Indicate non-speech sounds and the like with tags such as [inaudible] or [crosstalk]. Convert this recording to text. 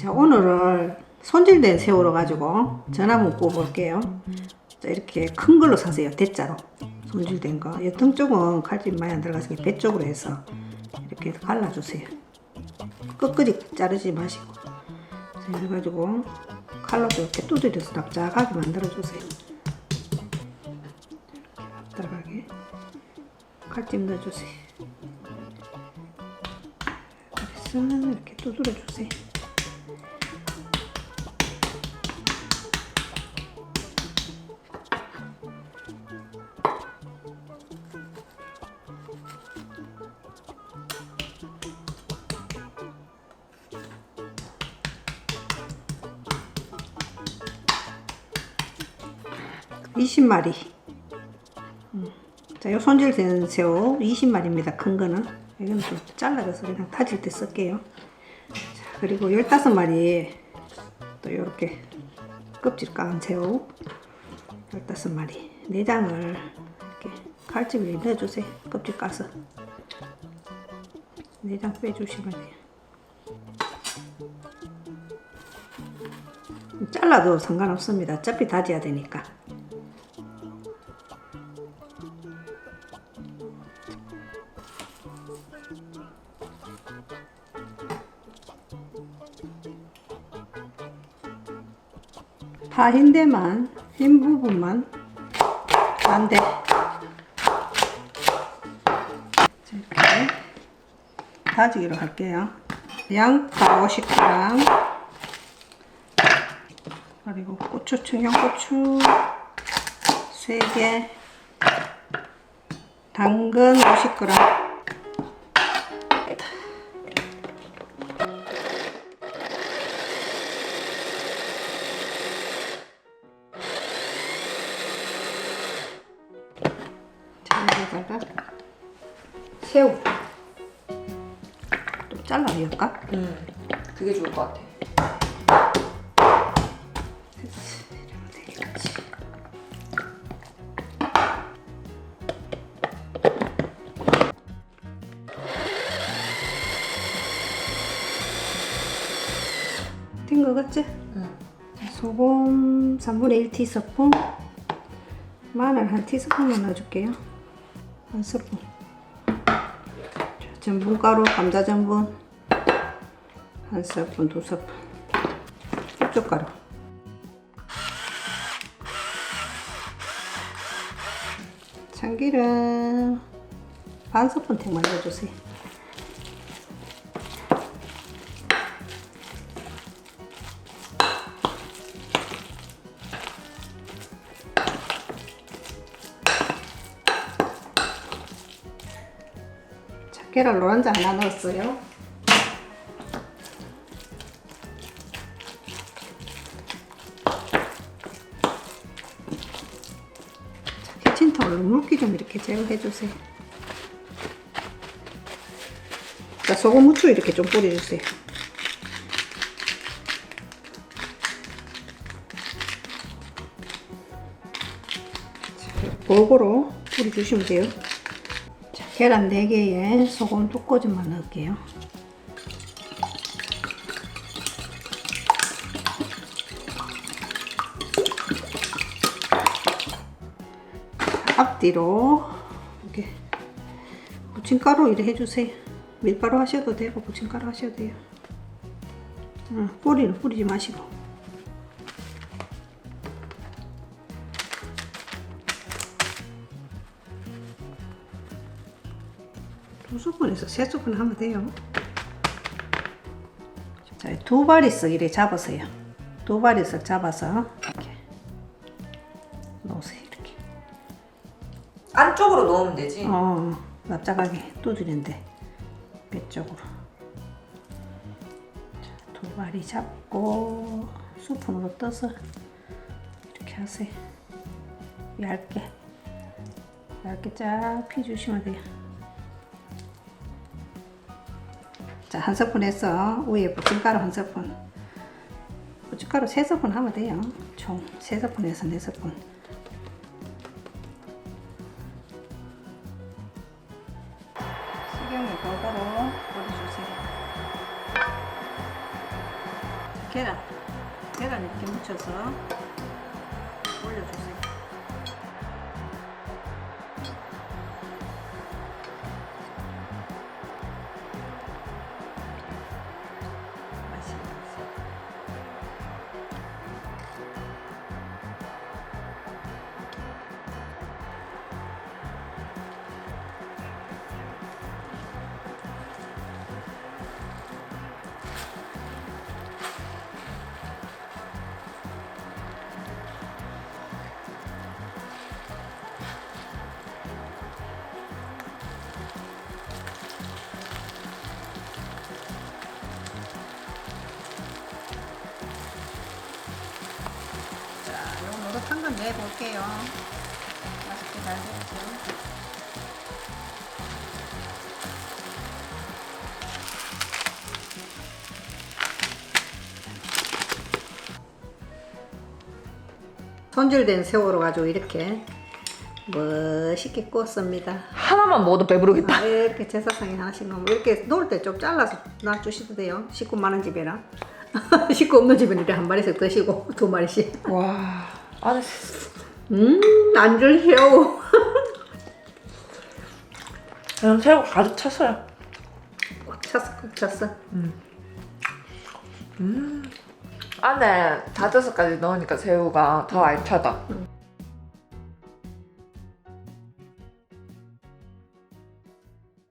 자 오늘은 손질된 새우로 가지고 전 한번 구워볼게요. 자, 이렇게 큰 걸로 사세요. 대자로 손질된 거. 이등 쪽은 칼집 많이 안 들어가서 배 쪽으로 해서 이렇게 갈라주세요. 끝까지 자르지 마시고. 자, 이래가지고 칼로도 이렇게 두드려서 납작하게 만들어주세요. 납작하게 칼집 넣어주세요. 이렇게 두드려주세요. 이십 마리 자, 요 손질된 새우 20마리입니다. 큰 거는. 이건 좀 잘라져서 그냥 타질 때 쓸게요. 자, 그리고 15마리 또 요렇게 껍질 깐 새우 15마리 내장을 이렇게 칼집에 넣어주세요. 껍질 까서 내장 빼주시면 돼요. 잘라도 상관없습니다. 어차피 다져야 되니까. 파 흰데만 흰 부분만. 반대 자, 이렇게 다지기로 할게요. 양파 50g 그리고 고추 청양고추 3개. 당근 50g 여기다가 새우 좀 잘라볼까? 음, 그게 좋을 것 같아. 된 거 같지? 응. 자, 소금 3분의 1 티스푼 마늘 한 티스푼만 넣어줄게요 한 스푼. 자, 전분가루 감자 전분. 한 스푼 두 스푼. 고춧가루. 참기름. 반 스푼씩만 넣어주세요 계란 노른자 하나 넣었어요. 자, 키친타올로 물기 좀 이렇게 제거해 주세요. 자, 소금 후추 이렇게 좀 뿌려주세요. 자, 골고루 뿌려주시면 돼요. 자, 계란 4개에 소금 두 꼬집만 넣을게요. 자, 앞뒤로 이렇게 부침가루 이래 해주세요. 밀가루 하셔도 되고 부침가루 하셔도 돼요. 어, 뿌리는 뿌리지 마시고. 두 스푼에서 세 스푼 하면 돼요. 자, 두 바리씩 이렇게 잡으세요. 두 바리씩 잡아서 이렇게 놓으세요. 이렇게. 안쪽으로 넣으면 되지. 어, 납작하게 두드린데 배 쪽으로. 자, 두 바리 잡고 수푼으로 떠서 이렇게 하세요. 얇게 얇게 쫙 피주시면 돼요. 자, 한 스푼 해서 위에 부침가루 한 스푼. 부침가루 세 스푼 하면 돼요. 총 세 스푼에서 네 스푼. 식용유 골고루 뿌려주세요. 계란 계란 이렇게 묻혀서 올려주세요. 한건 내볼게요. 맛있게 잘 되죠. 손질된 새우로 가지고 이렇게 멋있게 구웠습니다. 하나만 먹어도 배부르겠다. 아, 이렇게 제사상에 하나씩 넣으면 이렇게 놓을 때 좀 잘라서 놔주셔도 돼요. 식구 많은 집이라. [laughs] 식구 없는 집은 이렇게 한 마리씩 드시고 두 마리씩. 와. 안에 음, 안줄 새우. [laughs] 그냥 새우 가득 찼어요. 꽉 찼어, 꽉 찼어. 안에 다져서까지 넣으니까 새우가 더 알차다.